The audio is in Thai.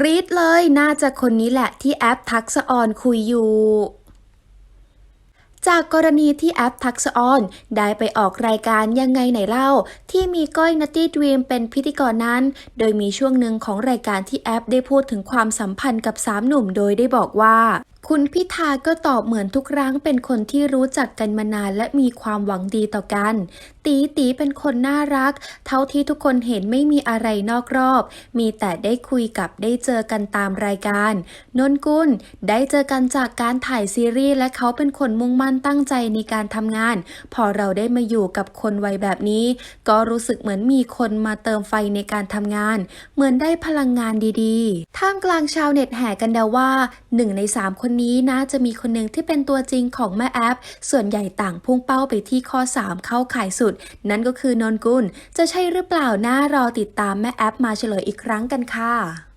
กรี๊ดเลยน่าจะคนนี้แหละที่แอปทักษออนคุยอยู่จากกรณีที่แอปทักษออนได้ไปออกรายการยังไงไหนเล่า ที่มีก้อยนัตตี้ดรีมเป็นพิธีกรนั้น โดยมีช่วงหนึ่งของรายการที่แอปได้พูดถึงความสัมพันธ์กับสามหนุ่มโดยได้บอกว่า คุณพิธาก็ตอบเหมือนทุกครั้งเป็นคนที่รู้จักกันมานานและมีความหวังดีต่อกัน ตีตีเป็นคนน่ารัก เท่าที่ทุกคนเห็นไม่มีอะไรนอกรอบ มีแต่ได้คุยกับได้เจอกันตามรายการ นนกุลได้เจอกันจากการถ่ายซีรีส์และเขาเป็นคนมุ่งมั่นตั้งใจในการทำงาน พอเราได้มาอยู่กับคนวัยแบบนี้ ก็รู้สึกเหมือนมีคนมาเติมไฟในการทำงาน เหมือนได้พลังงานดีๆ ท่ามกลางชาวเน็ตแห่กันเดาว่าหนึ่งในสามคนนี้น่าจะมีคนหนึ่งที่เป็นตัวจริงของแม่แอป ส่วนใหญ่ต่างพุ่งเป้าไปที่ข้อ 3 เข้าขายสุดนั่นก็คือนนกุลจะใช่หรือเปล่าน่ารอติดตามแม่แอปมาเฉลยอีกครั้งกันค่ะ